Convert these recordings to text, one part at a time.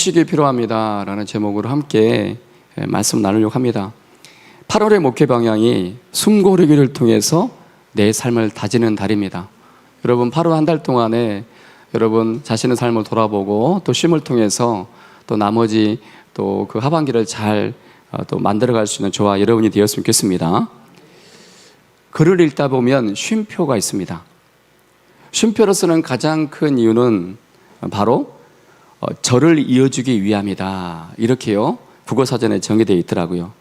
휴식이 필요합니다 라는 제목으로 함께 예, 말씀 나누려고 합니다. 8월의 목회 방향이 숨고르기를 통해서 내 삶을 다지는 달입니다. 여러분 8월 한 달 동안에 여러분 자신의 삶을 돌아보고 또 쉼을 통해서 또 나머지 또 그 하반기를 잘 어, 또 만들어갈 수 있는 저와 여러분이 되었으면 좋겠습니다. 글을 읽다 보면 쉼표가 있습니다. 쉼표로 쓰는 가장 큰 이유는 바로 어, 절을 이어주기 위함이다. 이렇게요. 국어사전에 정의되어 있더라고요.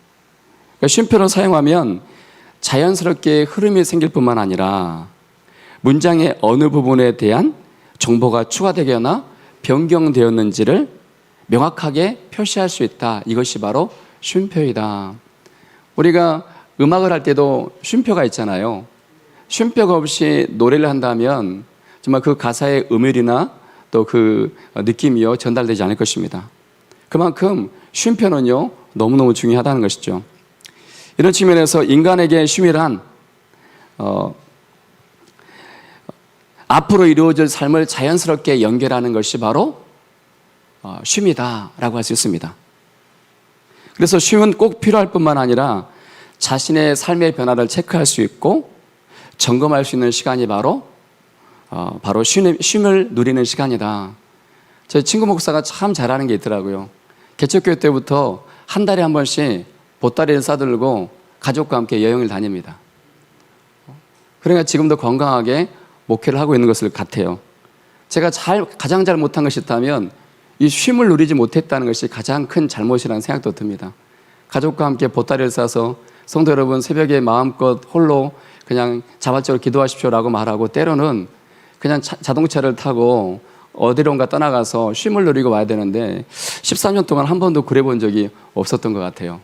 그러니까 쉼표를 사용하면 자연스럽게 흐름이 생길 뿐만 아니라 문장의 어느 부분에 대한 정보가 추가되거나 변경되었는지를 명확하게 표시할 수 있다. 이것이 바로 쉼표이다. 우리가 음악을 할 때도 쉼표가 있잖아요. 쉼표가 없이 노래를 한다면 정말 그 가사의 음율이나 또 그 느낌이요 전달되지 않을 것입니다. 그만큼 쉼표는요 너무너무 중요하다는 것이죠. 이런 측면에서 인간에게 쉼이란 어, 앞으로 이루어질 삶을 자연스럽게 연결하는 것이 바로 어, 쉼이다라고 할 수 있습니다. 그래서 쉼은 꼭 필요할 뿐만 아니라 자신의 삶의 변화를 체크할 수 있고 점검할 수 있는 시간이 바로 어, 바로 쉼, 쉼을 누리는 시간이다. 저희 친구 목사가 참 잘하는 게 있더라고요. 개척교회 때부터 한 달에 한 번씩 보따리를 싸들고 가족과 함께 여행을 다닙니다. 그러니까 지금도 건강하게 목회를 하고 있는 것을 같아요. 제가 잘 가장 잘 못한 것이 있다면 이 쉼을 누리지 못했다는 것이 가장 큰 잘못이라는 생각도 듭니다. 가족과 함께 보따리를 싸서 성도 여러분 새벽에 마음껏 홀로 그냥 자발적으로 기도하십시오라고 말하고 때로는 그냥 차, 자동차를 타고 어디론가 떠나가서 쉼을 누리고 와야 되는데 13년 동안 한 번도 그래 본 적이 없었던 것 같아요.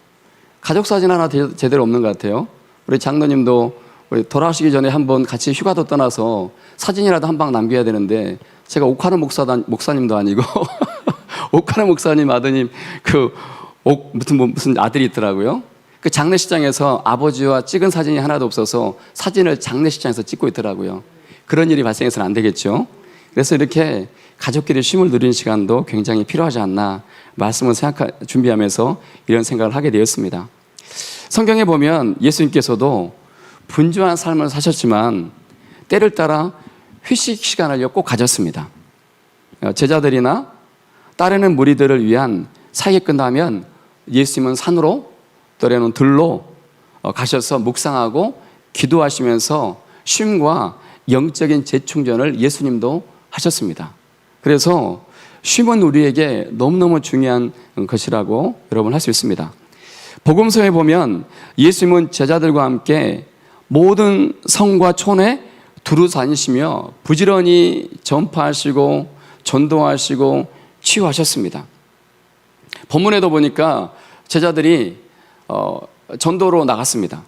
가족 사진 하나 제- 제대로 없는 것 같아요. 우리 장로님도 우리 돌아가시기 전에 한번 같이 휴가도 떠나서 사진이라도 한 방 남겨야 되는데 제가 옥하는 목사 목사님도 아니고 옥하는 목사님 아드님 그 옥, 무슨 뭐 무슨 아들이 있더라고요. 그 장례식장에서 아버지와 찍은 사진이 하나도 없어서 사진을 장례식장에서 찍고 있더라고요. 그런 일이 발생해서는 안 되겠죠. 그래서 이렇게 가족끼리 쉼을 누리는 시간도 굉장히 필요하지 않나 말씀을 생각 준비하면서 이런 생각을 하게 되었습니다. 성경에 보면 예수님께서도 분주한 삶을 사셨지만 때를 따라 휴식 시간을 꼭 가졌습니다. 어, 제자들이나 따르는 무리들을 위한 사역이 끝나면 예수님은 산으로 또래는 들로 어, 가셔서 묵상하고 기도하시면서 쉼과 영적인 재충전을 예수님도 하셨습니다. 그래서 쉼은 우리에게 너무너무 중요한 것이라고 여러분 할 수 있습니다. 복음서에 보면 예수님은 제자들과 함께 모든 성과 촌에 두루 다니시며 부지런히 전파하시고 전도하시고 치유하셨습니다. 본문에도 보니까 제자들이 어, 전도로 나갔습니다.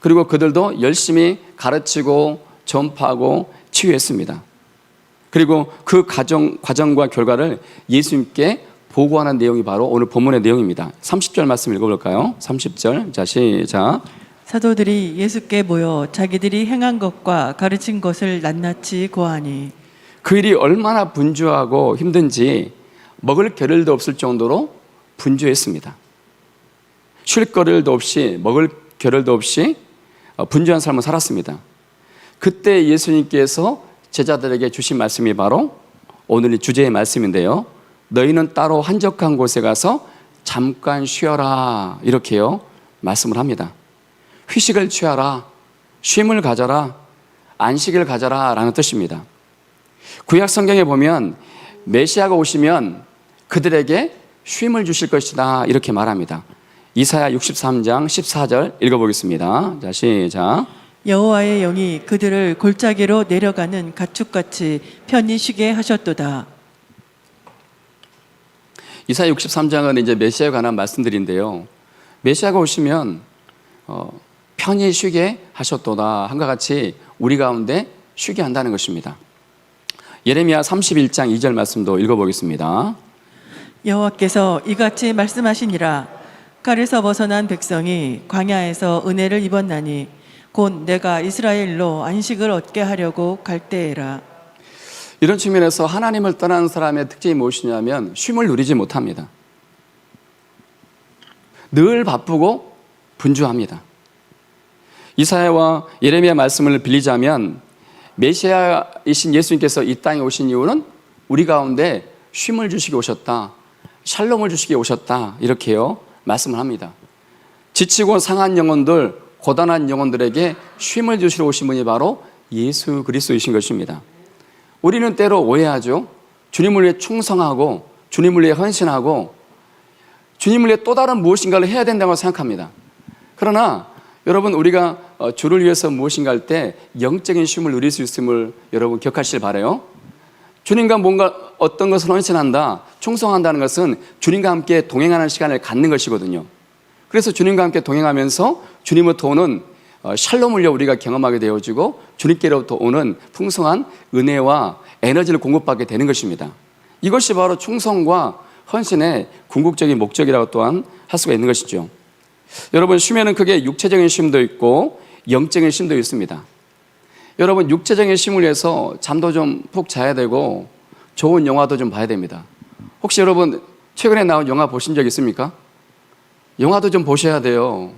그리고 그들도 열심히 가르치고 전파하고 치유했습니다. 그리고 그 과정, 과정과 결과를 예수님께 보고하는 내용이 바로 오늘 본문의 내용입니다. 30절 말씀 읽어볼까요? 30절. 자, 시작. 사도들이 예수께 모여 자기들이 행한 것과 가르친 것을 낱낱이 고하니 그 일이 얼마나 분주하고 힘든지 먹을 겨를도 없을 정도로 분주했습니다. 쉴 거리도 없이 먹을 겨를도 없이 어, 분주한 삶을 살았습니다. 그때 예수님께서 제자들에게 주신 말씀이 바로 오늘의 주제의 말씀인데요. 너희는 따로 한적한 곳에 가서 잠깐 쉬어라 이렇게요 말씀을 합니다. 휴식을 취하라, 쉼을 가져라, 안식을 가져라 라는 뜻입니다. 구약 성경에 보면 메시아가 오시면 그들에게 쉼을 주실 것이다 이렇게 말합니다. 이사야 63장 14절 읽어보겠습니다. 자 시작. 여호와의 영이 그들을 골짜기로 내려가는 가축같이 편히 쉬게 하셨도다. 이사야 63장은 이제 메시아에 관한 말씀들인데요. 메시아가 오시면 어, 편히 쉬게 하셨도다 한과 같이 우리 가운데 쉬게 한다는 것입니다. 예레미야 31장 2절 말씀도 읽어보겠습니다. 여호와께서 이같이 말씀하시니라 칼에서 벗어난 백성이 광야에서 은혜를 입었나니 곧 내가 이스라엘로 안식을 얻게 하려고 갈 때에라 이런 측면에서 하나님을 떠난 사람의 특징이 무엇이냐면 쉼을 누리지 못합니다. 늘 바쁘고 분주합니다. 이사야와 예레미야 말씀을 빌리자면 메시아이신 예수님께서 이 땅에 오신 이유는 우리 가운데 쉼을 주시기 오셨다. 샬롬을 주시기 오셨다. 이렇게요. 말씀을 합니다. 지치고 상한 영혼들, 고단한 영혼들에게 쉼을 주시러 오신 분이 바로 예수 그리스도이신 것입니다. 우리는 때로 오해하죠. 주님을 위해 충성하고 주님을 위해 헌신하고 주님을 위해 또 다른 무엇인가를 해야 된다고 생각합니다. 그러나 여러분 우리가 어, 주를 위해서 무엇인가 할 때 영적인 쉼을 누릴 수 있음을 여러분 기억하시길 바래요. 주님과 뭔가 어떤 것을 헌신한다, 충성한다는 것은 주님과 함께 동행하는 시간을 갖는 것이거든요. 그래서 주님과 함께 동행하면서 주님부터 오는 어, 샬롬을요 우리가 경험하게 되어지고 주님께로부터 오는 풍성한 은혜와 에너지를 공급받게 되는 것입니다. 이것이 바로 충성과 헌신의 궁극적인 목적이라고 또한 할 수가 있는 것이죠. 여러분 쉼에는 크게 육체적인 쉼도 있고 영적인 쉼도 있습니다. 여러분 육체적인 쉼을 위해서 잠도 좀 푹 자야 되고 좋은 영화도 좀 봐야 됩니다. 혹시 여러분 최근에 나온 영화 보신 적 있습니까? 영화도 좀 보셔야 돼요.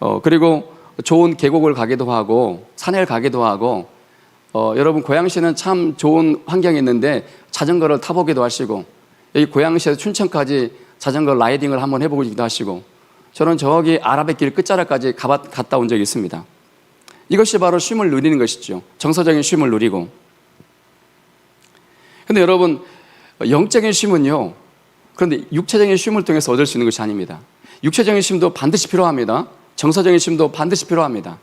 어, 그리고 좋은 계곡을 가기도 하고 산을 가기도 하고 어, 여러분 고양시는 참 좋은 환경이 있는데 자전거를 타보기도 하시고 여기 고양시에서 춘천까지 자전거 라이딩을 한번 해보기도 하시고 저는 저기 아라뱃길 끝자락까지 가봤, 갔다 온 적이 있습니다. 이것이 바로 쉼을 누리는 것이죠. 정서적인 쉼을 누리고. 근데 여러분 영적인 쉼은요. 그런데 육체적인 쉼을 통해서 얻을 수 있는 것이 아닙니다. 육체적인 쉼도 반드시 필요합니다. 정서적인 쉼도 반드시 필요합니다.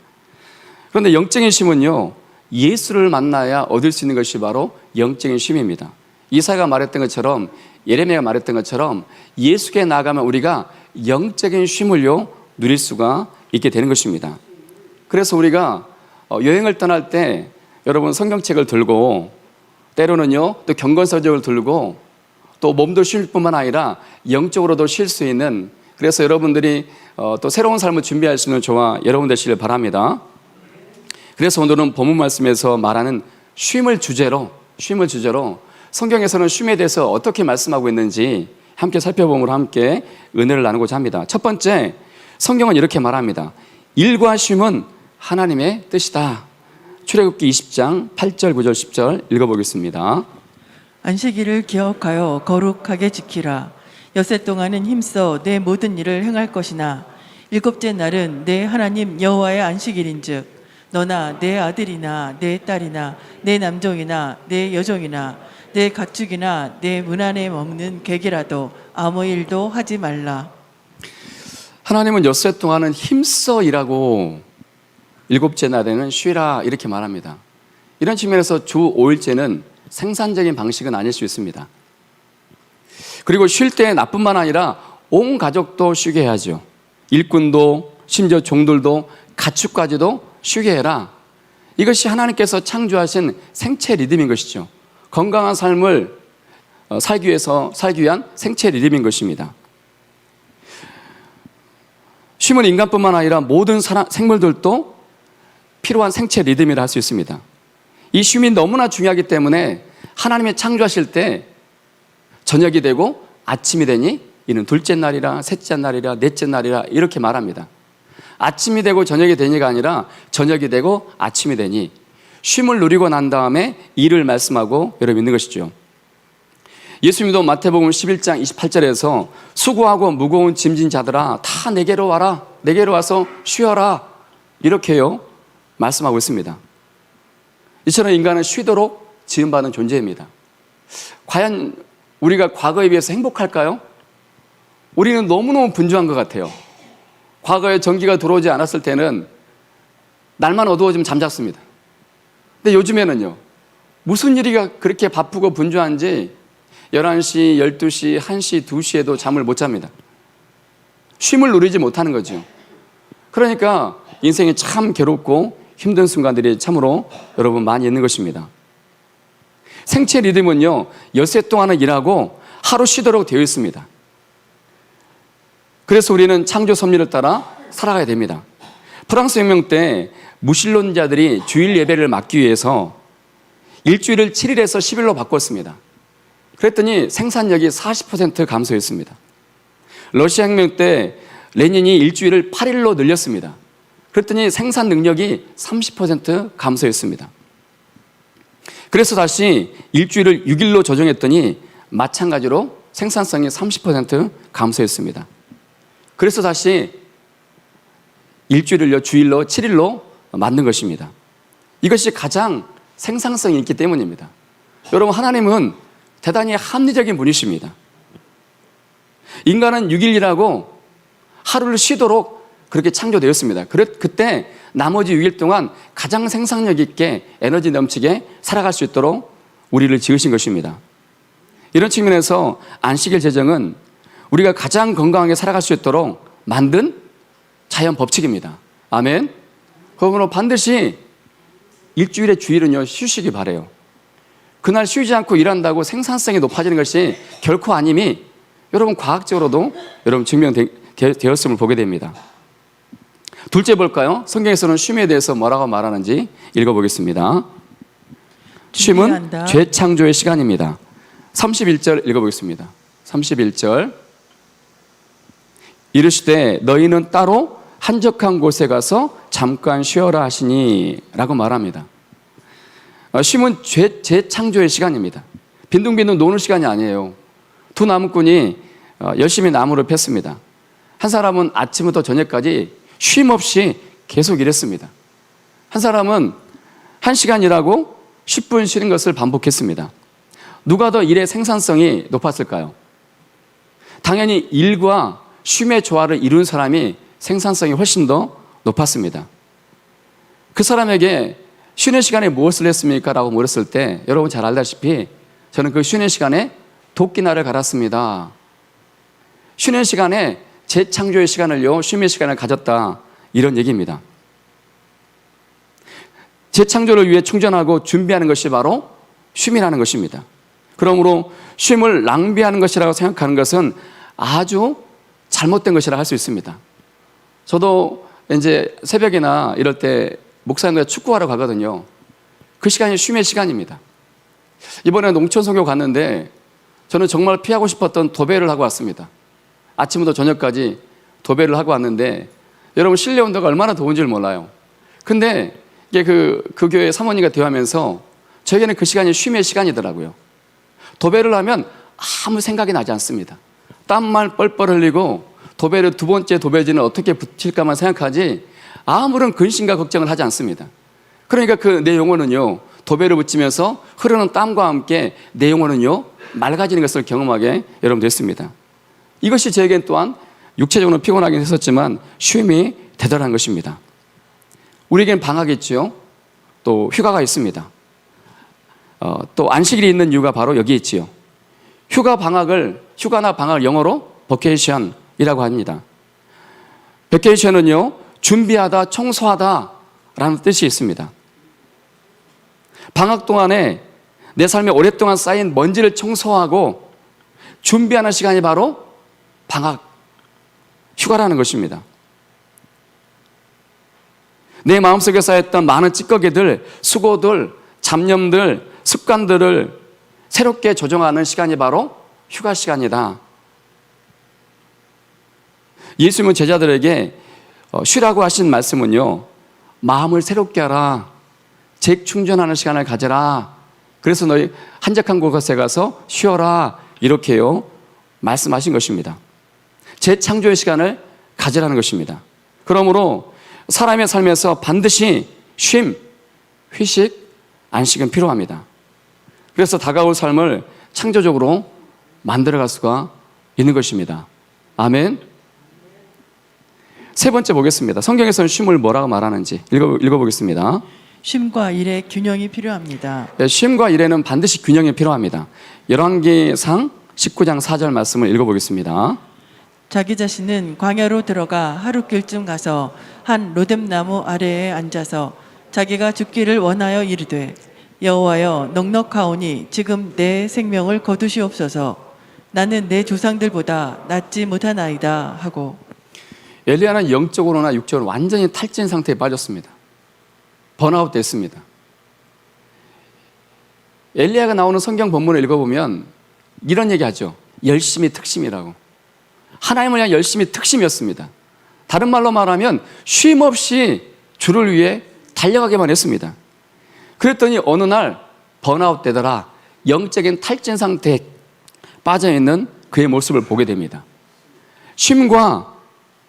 그런데 영적인 쉼은요. 예수를 만나야 얻을 수 있는 것이 바로 영적인 쉼입니다. 이사가 말했던 것처럼 예레미야가 말했던 것처럼 예수께 나가면 우리가 영적인 쉼을요 누릴 수가 있게 되는 것입니다. 그래서 우리가 어, 여행을 떠날 때 여러분 성경책을 들고 때로는요 또 경건서적을 들고 또 몸도 쉴 뿐만 아니라 영적으로도 쉴 수 있는 그래서 여러분들이 어, 또 새로운 삶을 준비할 수 있는 저와 여러분 되시길 바랍니다. 그래서 오늘은 본문 말씀에서 말하는 쉼을 주제로 쉼을 주제로 성경에서는 쉼에 대해서 어떻게 말씀하고 있는지 함께 살펴보므로 함께 은혜를 나누고자 합니다. 첫 번째 성경은 이렇게 말합니다. 일과 쉼은 하나님의 뜻이다. 출애굽기 20장 8절 9절 10절 읽어보겠습니다. 안식일을 기억하여 거룩하게 지키라. 여세 동안은 힘써 내 모든 일을 행할 것이나 일곱째 날은 내 하나님 여호와의 안식일인즉 너나 내 아들이나 내 딸이나 내 남종이나 내 여종이나 내 가축이나 내 문 안에 먹는 객이라도 아무 일도 하지 말라. 하나님은 엿새 동안은 힘써 일하고 일곱째 날에는 쉬라 이렇게 말합니다. 이런 측면에서 주 5일째는 생산적인 방식은 아닐 수 있습니다. 그리고 쉴 때 나뿐만 아니라 온 가족도 쉬게 해야죠. 일꾼도 심지어 종들도 가축까지도 쉬게 해라. 이것이 하나님께서 창조하신 생체 리듬인 것이죠. 건강한 삶을 어, 살기 위해서 살기 위한 생체 리듬인 것입니다. 쉼은 인간뿐만 아니라 모든 사람, 생물들도 필요한 생체 리듬이라 할 수 있습니다. 이 쉼이 너무나 중요하기 때문에 하나님이 창조하실 때 저녁이 되고 아침이 되니 이는 둘째 날이라 셋째 날이라 넷째 날이라 이렇게 말합니다. 아침이 되고 저녁이 되니가 아니라 저녁이 되고 아침이 되니 쉼을 누리고 난 다음에 일을 말씀하고 여러분 있는 것이죠. 예수님도 마태복음 11장 28절에서 수고하고 무거운 짐진 자들아 다 내게로 와라 내게로 와서 쉬어라 이렇게요 말씀하고 있습니다. 이처럼 인간은 쉬도록 지음받은 존재입니다. 과연 우리가 과거에 비해서 행복할까요? 우리는 너무너무 분주한 것 같아요. 과거에 전기가 들어오지 않았을 때는 날만 어두워지면 잠잤습니다. 근데 요즘에는요, 무슨 일이 그렇게 바쁘고 분주한지 11시, 12시, 1시, 2시에도 잠을 못 잡니다. 쉼을 누리지 못하는 거죠. 그러니까 인생이 참 괴롭고 힘든 순간들이 참으로 여러분 많이 있는 것입니다. 생체 리듬은요, 엿새 동안은 일하고 하루 쉬도록 되어 있습니다. 그래서 우리는 창조 섭리를 따라 살아가야 됩니다. 프랑스 혁명 때 무신론자들이 주일 예배를 막기 위해서 일주일을 7일에서 10일로 바꿨습니다. 그랬더니 생산력이 40% 감소했습니다. 러시아 혁명 때 레닌이 일주일을 8일로 늘렸습니다. 그랬더니 생산 능력이 30% 감소했습니다. 그래서 다시 일주일을 6일로 조정했더니 마찬가지로 생산성이 30% 감소했습니다. 그래서 다시 일주일을요, 주일로, 7일로 만든 것입니다. 이것이 가장 생산성이 있기 때문입니다. 여러분, 하나님은 대단히 합리적인 분이십니다. 인간은 6일이라고 하루를 쉬도록 그렇게 창조되었습니다. 그때 나머지 6일 동안 가장 생산력 있게 에너지 넘치게 살아갈 수 있도록 우리를 지으신 것입니다. 이런 측면에서 안식일 제정은 우리가 가장 건강하게 살아갈 수 있도록 만든 자연 법칙입니다. 아멘. 그러므로 반드시 일주일의 주일은요, 쉬시기 바래요. 그날 쉬지 않고 일한다고 생산성이 높아지는 것이 결코 아님이 여러분 과학적으로도 여러분 증명되었음을 보게 됩니다. 둘째 볼까요? 성경에서는 쉼에 대해서 뭐라고 말하는지 읽어보겠습니다. 쉼은 준비한다. 죄창조의 시간입니다. 31절 읽어보겠습니다. 31절 이르시되 너희는 따로 한적한 곳에 가서 잠깐 쉬어라 하시니 라고 말합니다. 어, 쉼은 죄, 재창조의 시간입니다. 빈둥빈둥 노는 시간이 아니에요. 두 나무꾼이 어, 열심히 나무를 폈습니다. 한 사람은 아침부터 저녁까지 쉼 없이 계속 일했습니다. 한 사람은 한 시간 일하고 10분 쉬는 것을 반복했습니다. 누가 더 일의 생산성이 높았을까요? 당연히 일과 쉼의 조화를 이룬 사람이 생산성이 훨씬 더 높았습니다. 그 사람에게 쉬는 시간에 무엇을 했습니까? 라고 물었을 때 여러분 잘 알다시피 저는 그 쉬는 시간에 도끼날을 갈았습니다. 쉬는 시간에 재창조의 시간을요, 쉼의 시간을 가졌다. 이런 얘기입니다. 재창조를 위해 충전하고 준비하는 것이 바로 쉼이라는 것입니다. 그러므로 쉼을 낭비하는 것이라고 생각하는 것은 아주 잘못된 것이라 할 수 있습니다. 저도 이제 새벽이나 이럴 때 목사님과 축구하러 가거든요. 그 시간이 쉼의 시간입니다. 이번에 농촌 선교 갔는데 저는 정말 피하고 싶었던 도배를 하고 왔습니다. 아침부터 저녁까지 도배를 하고 왔는데 여러분 실내 온도가 얼마나 더운지 를 몰라요. 근데 이게 그, 그 교회 사모님과 대화하면서 저에게는 그 시간이 쉼의 시간이더라고요. 도배를 하면 아무 생각이 나지 않습니다. 땀만 뻘뻘 흘리고 도배를 두 번째 도배지는 어떻게 붙일까만 생각하지 아무런 근심과 걱정을 하지 않습니다. 그러니까 그 내 영혼은요 도배를 붙이면서 흐르는 땀과 함께 내 영혼은요 맑아지는 것을 경험하게 여러분 됐습니다. 이것이 저에겐 또한 육체적으로 피곤하긴 했었지만 쉼이 대단한 것입니다. 우리에겐 방학이 있죠. 또 휴가가 있습니다. 어, 또 안식일이 있는 이유가 바로 여기 있지요. 휴가 방학을 휴가나 방학을 영어로 버케이션이라고 합니다. 버케이션은요 준비하다, 청소하다라는 뜻이 있습니다. 방학 동안에 내 삶에 오랫동안 쌓인 먼지를 청소하고 준비하는 시간이 바로 방학, 휴가라는 것입니다. 내 마음속에 쌓였던 많은 찌꺼기들, 수고들, 잡념들, 습관들을 새롭게 조정하는 시간이 바로 휴가 시간이다. 예수님은 제자들에게 어, 쉬라고 하신 말씀은요, 마음을 새롭게 하라. 재충전하는 시간을 가져라. 그래서 너희 한적한 곳에 가서 쉬어라. 이렇게요, 말씀하신 것입니다. 재창조의 시간을 가지라는 것입니다. 그러므로 사람의 삶에서 반드시 쉼, 휴식, 안식은 필요합니다. 그래서 다가올 삶을 창조적으로 만들어갈 수가 있는 것입니다. 아멘. 세 번째 보겠습니다. 성경에서는 쉼을 뭐라고 말하는지 읽어, 읽어보겠습니다. 쉼과 일의 균형이 필요합니다. 네, 쉼과 일에는 반드시 균형이 필요합니다. 열왕기상 19장 4절 말씀을 읽어보겠습니다. 자기 자신은 광야로 들어가 하루길쯤 가서 한 로뎀나무 아래에 앉아서 자기가 죽기를 원하여 이르되 여호와여 넉넉하오니 지금 내 생명을 거두시옵소서 나는 내 조상들보다 낫지 못하나이다 하고 엘리야는 영적으로나 육적으로 완전히 탈진 상태에 빠졌습니다. 번아웃 됐습니다. 엘리야가 나오는 성경 본문을 읽어보면 이런 얘기하죠. 열심히 특심이라고. 하나님을 향한 열심히 특심이었습니다. 다른 말로 말하면 쉼 없이 주를 위해 달려가기만 했습니다. 그랬더니 어느 날 번아웃 되더라 영적인 탈진 상태에 빠져 있는 그의 모습을 보게 됩니다. 쉼과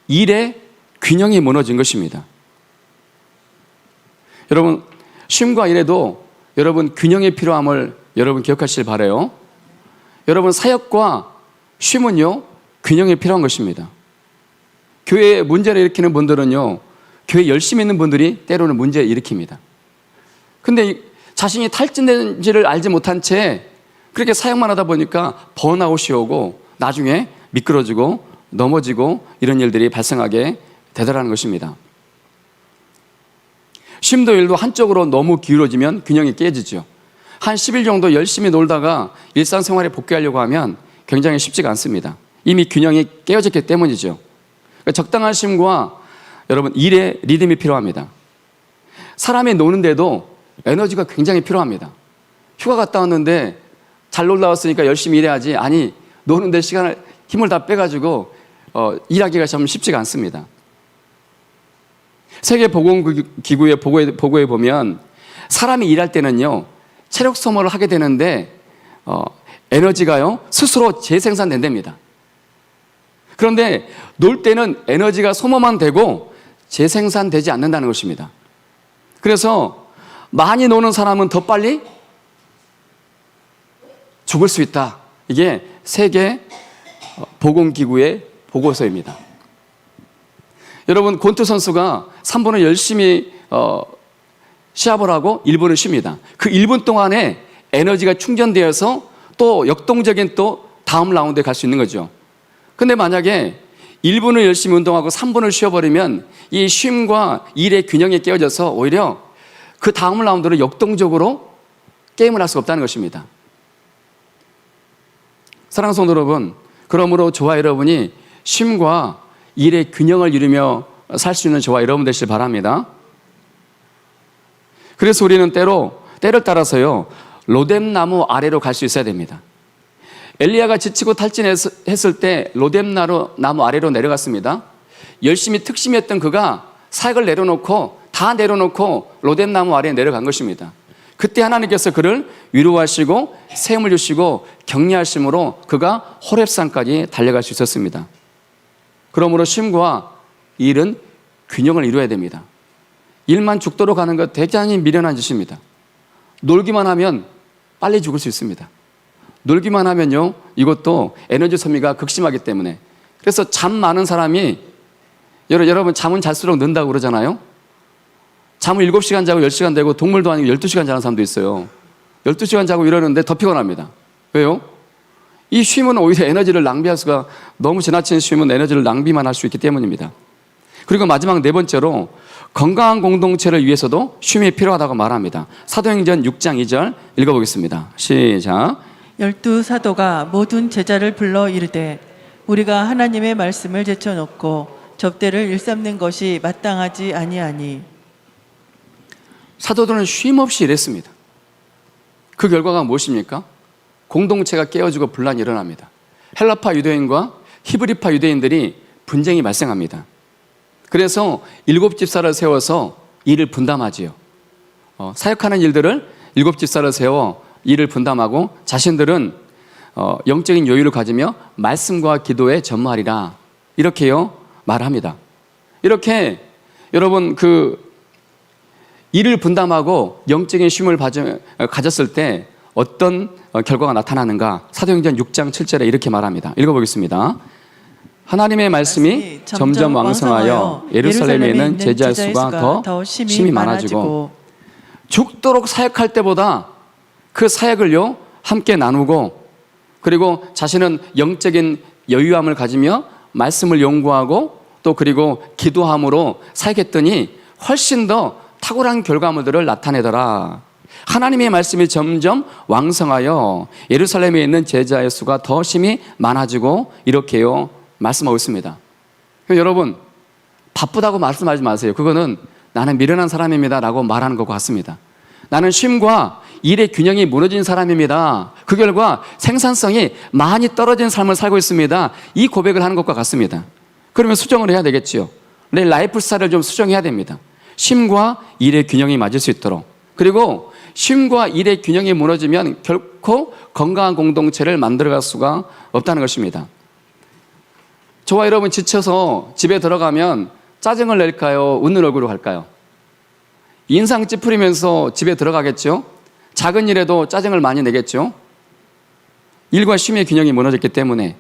일의 균형이 무너진 것입니다. 여러분 쉼과 일에도 여러분 균형이 필요함을 여러분 기억하시길 바래요. 여러분 사역과 쉼은요 균형이 필요한 것입니다. 교회에 문제를 일으키는 분들은요 교회 열심히 있는 분들이 때로는 문제를 일으킵니다. 근데 이- 자신이 탈진된지를 알지 못한 채 그렇게 사역만 하다 보니까 번아웃이 오고 나중에 미끄러지고 넘어지고 이런 일들이 발생하게 되더라는 것입니다. 쉼도 일도 한쪽으로 너무 기울어지면 균형이 깨지죠. 한 10일 정도 열심히 놀다가 일상생활에 복귀하려고 하면 굉장히 쉽지가 않습니다. 이미 균형이 깨어졌기 때문이죠. 그러니까 적당한 쉼과 여러분 일의 리듬이 필요합니다. 사람이 노는데도 에너지가 굉장히 필요합니다. 휴가 갔다 왔는데 잘 놀다 왔으니까 열심히 일해야지. 아니 노는데 시간을 힘을 다 빼가지고 어, 일하기가 참 쉽지가 않습니다. 세계 보건기구의 보고에, 보고에 보면 사람이 일할 때는요 체력 소모를 하게 되는데 어, 에너지가요 스스로 재생산된답니다. 그런데 놀 때는 에너지가 소모만 되고 재생산되지 않는다는 것입니다. 그래서 많이 노는 사람은 더 빨리 죽을 수 있다. 이게 세계 어, 보건기구의 보고서입니다. 여러분 권투 선수가 3분을 열심히 어, 시합을 하고 1분을 쉽니다. 그 1분 동안에 에너지가 충전되어서 또 역동적인 또 다음 라운드에 갈 수 있는 거죠. 근데 만약에 1분을 열심히 운동하고 3분을 쉬어버리면 이 쉼과 일의 균형이 깨어져서 오히려 그 다음 라운드로 역동적으로 게임을 할 수가 없다는 것입니다. 사랑하는 성도 여러분, 그러므로 저와 여러분이 쉼과 일의 균형을 이루며 살 수 있는 저와 여러분 되시길 바랍니다. 그래서 우리는 때로 때를 따라서요 로뎀 나무 아래로 갈 수 있어야 됩니다. 엘리야가 지치고 탈진했을 때 로뎀 나루 나무 아래로 내려갔습니다. 열심히 특심했던 그가 사역을 내려놓고 다 내려놓고 로뎀 나무 아래에 내려간 것입니다. 그때 하나님께서 그를 위로하시고 샘을 주시고 격려하심으로 그가 호렙산까지 달려갈 수 있었습니다. 그러므로 쉼과 일은 균형을 이루어야 됩니다. 일만 죽도록 하는 것 대단히 미련한 짓입니다. 놀기만 하면 빨리 죽을 수 있습니다. 놀기만 하면요, 이것도 에너지 소비가 극심하기 때문에. 그래서 잠 많은 사람이, 여러- 여러분 잠은 잘수록 는다고 그러잖아요? 잠을 7시간 자고 10시간 되고 동물도 아니고 12시간 자는 사람도 있어요. 12시간 자고 이러는데 더 피곤합니다. 왜요? 이 쉼은 오히려 에너지를 낭비할 수가 너무 지나친 쉼은 에너지를 낭비만 할 수 있기 때문입니다. 그리고 마지막 네 번째로 건강한 공동체를 위해서도 쉼이 필요하다고 말합니다. 사도행전 6장 2절 읽어보겠습니다. 시작. 열두 사도가 모든 제자를 불러 이르되 우리가 하나님의 말씀을 제쳐놓고 접대를 일삼는 것이 마땅하지 아니하니 사도들은 쉼 없이 일했습니다. 그 결과가 무엇입니까? 공동체가 깨어지고 분란이 일어납니다. 헬라파 유대인과 히브리파 유대인들이 분쟁이 발생합니다. 그래서 일곱 집사를 세워서 일을 분담하지요. 어, 사역하는 일들을 일곱 집사를 세워 일을 분담하고 자신들은 어, 영적인 여유를 가지며 말씀과 기도에 전무하리라 이렇게요 말합니다. 이렇게 여러분 그 일을 분담하고 영적인 쉼을 가졌을 때 어떤 어, 결과가 나타나는가? 사도행전 6장 7절에 이렇게 말합니다. 읽어보겠습니다. 하나님의 말씀이 점점 왕성하여 예루살렘에 있는 제자 수가 더 심히 많아지고 죽도록 사역할 때보다 그 사역을요 함께 나누고 그리고 자신은 영적인 여유함을 가지며 말씀을 연구하고 또 그리고 기도함으로 사역했더니 훨씬 더 탁월한 결과물들을 나타내더라. 하나님의 말씀이 점점 왕성하여 예루살렘에 있는 제자의 수가 더 심히 많아지고 이렇게요 말씀하고 있습니다. 여러분 바쁘다고 말씀하지 마세요. 그거는 나는 미련한 사람입니다라고 말하는 것 같습니다. 나는 쉼과 일의 균형이 무너진 사람입니다. 그 결과 생산성이 많이 떨어진 삶을 살고 있습니다. 이 고백을 하는 것과 같습니다. 그러면 수정을 해야 되겠지요. 내 라이프 스타일을 좀 수정해야 됩니다. 쉼과 일의 균형이 맞을 수 있도록. 그리고 쉼과 일의 균형이 무너지면 결코 건강한 공동체를 만들어갈 수가 없다는 것입니다. 저와 여러분 지쳐서 집에 들어가면 짜증을 낼까요? 웃는 얼굴로 갈까요? 인상 찌푸리면서 집에 들어가겠죠? 작은 일에도 짜증을 많이 내겠죠? 일과 쉼의 균형이 무너졌기 때문에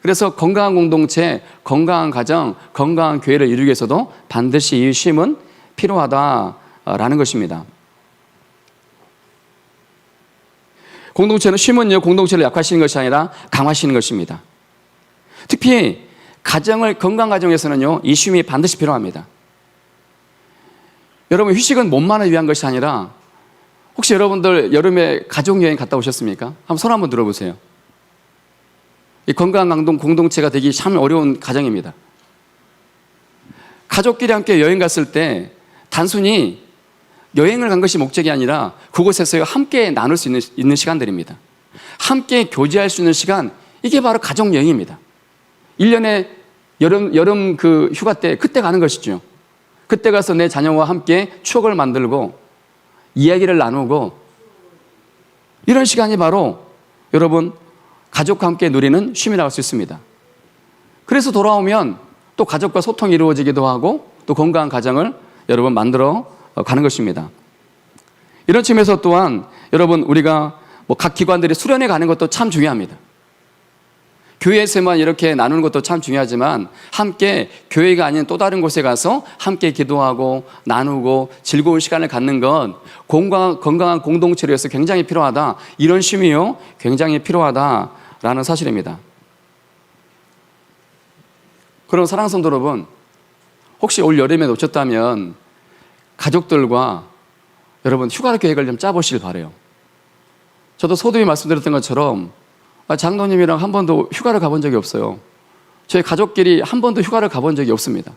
그래서 건강한 공동체, 건강한 가정, 건강한 교회를 이루기 위해서도 반드시 이 쉼은 필요하다라는 것입니다. 공동체는 쉼은요, 공동체를 약화시키는 것이 아니라 강화시키는 것입니다. 특히 가정을 건강 가정에서는요, 이 쉼이 반드시 필요합니다. 여러분 휴식은 몸만을 위한 것이 아니라 혹시 여러분들 여름에 가족 여행 갔다 오셨습니까? 한번 손 한번 들어보세요. 이 건강한 강동 공동체가 되기 참 어려운 가정입니다. 가족끼리 함께 여행 갔을 때 단순히 여행을 간 것이 목적이 아니라 그곳에서 함께 나눌 수 있는, 있는 시간들입니다. 함께 교제할 수 있는 시간, 이게 바로 가족 여행입니다. 1년에 여름, 여름 그 휴가 때, 그때 가는 것이죠. 그때 가서 내 자녀와 함께 추억을 만들고 이야기를 나누고 이런 시간이 바로 여러분 가족과 함께 누리는 쉼이라고 할 수 있습니다. 그래서 돌아오면 또 가족과 소통이 이루어지기도 하고 또 건강한 가정을 여러분 만들어 가는 것입니다. 이런 측면에서 또한 여러분 우리가 뭐 각 기관들이 수련회 가는 것도 참 중요합니다. 교회에서만 이렇게 나누는 것도 참 중요하지만 함께 교회가 아닌 또 다른 곳에 가서 함께 기도하고 나누고 즐거운 시간을 갖는 건 건강한, 건강한 공동체를 위해서 굉장히 필요하다. 이런 쉼이요. 굉장히 필요하다라는 사실입니다. 그럼 사랑하는 성도 여러분, 혹시 올 여름에 놓쳤다면 가족들과 여러분 휴가 계획을 좀 짜보시길 바래요. 저도 소두에 말씀드렸던 것처럼 아, 장로님이랑 한 번도 휴가를 가본 적이 없어요. 저희 가족끼리 한 번도 휴가를 가본 적이 없습니다.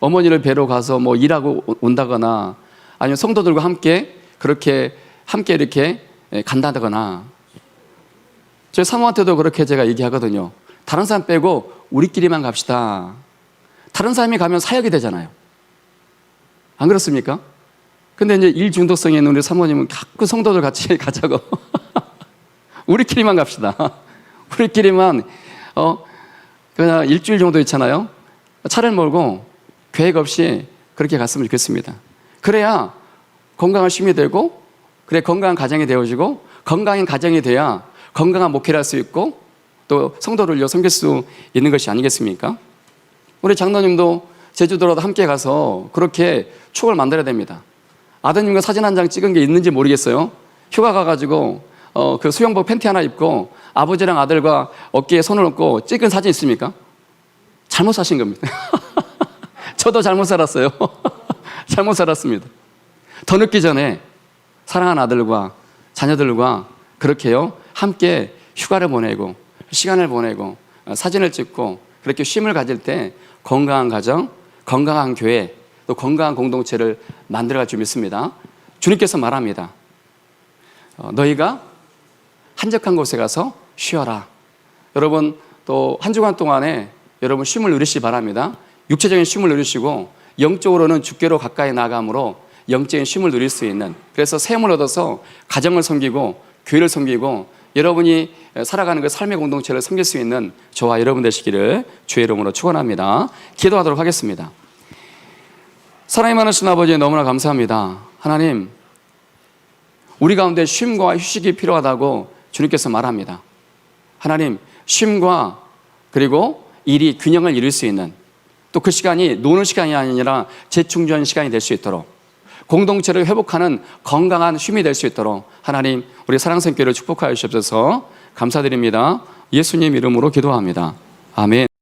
어머니를 뵈러 가서 뭐 일하고 온다거나 아니면 성도들과 함께 그렇게 함께 이렇게 예, 간다거나 저희 사모한테도 그렇게 제가 얘기하거든요. 다른 사람 빼고 우리끼리만 갑시다. 다른 사람이 가면 사역이 되잖아요. 안 그렇습니까? 근데 이제 일 중독성에 있는 우리 사모님은 자꾸 성도들 같이 가자고. 우리끼리만 갑시다. 우리끼리만 어 그냥 일주일 정도 있잖아요. 차를 몰고 계획 없이 그렇게 갔으면 좋겠습니다. 그래야 건강한 쉼이 되고 그래 건강한 가정이 되어지고 건강한 가정이 돼야 건강한 목회를 할 수 있고 또 성도를 요 섬길 수 있는 것이 아니겠습니까? 우리 장로님도 제주도라도 함께 가서 그렇게 추억을 만들어야 됩니다. 아드님과 사진 한 장 찍은 게 있는지 모르겠어요. 휴가 가가지고 어, 그 수영복 팬티 하나 입고 아버지랑 아들과 어깨에 손을 얹고 찍은 사진 있습니까? 잘못 사신 겁니다. 저도 잘못 살았어요. 잘못 살았습니다. 더 늦기 전에 사랑하는 아들과 자녀들과 그렇게요 함께 휴가를 보내고 시간을 보내고 어, 사진을 찍고 그렇게 쉼을 가질 때 건강한 가정, 건강한 교회, 또 건강한 공동체를 만들어갈 줄 믿습니다. 주님께서 말합니다. 어, 너희가 한적한 곳에 가서 쉬어라. 여러분 또 한 주간 동안에 여러분 쉼을 누리시기 바랍니다. 육체적인 쉼을 누리시고 영적으로는 주께로 가까이 나감으로 영적인 쉼을 누릴 수 있는 그래서 샘을 얻어서 가정을 섬기고 교회를 섬기고 여러분이 살아가는 그 삶의 공동체를 섬길 수 있는 저와 여러분 되시기를 주의 이름으로 축원합니다. 기도하도록 하겠습니다. 사랑이 많으신 아버지 너무나 감사합니다. 하나님 우리 가운데 쉼과 휴식이 필요하다고 주님께서 말합니다. 하나님, 쉼과 그리고 일이 균형을 이룰 수 있는 또 그 시간이 노는 시간이 아니라 재충전 시간이 될 수 있도록 공동체를 회복하는 건강한 쉼이 될 수 있도록 하나님 우리 사랑생교를 축복하여 주옵소서 감사드립니다. 예수님 이름으로 기도합니다. 아멘.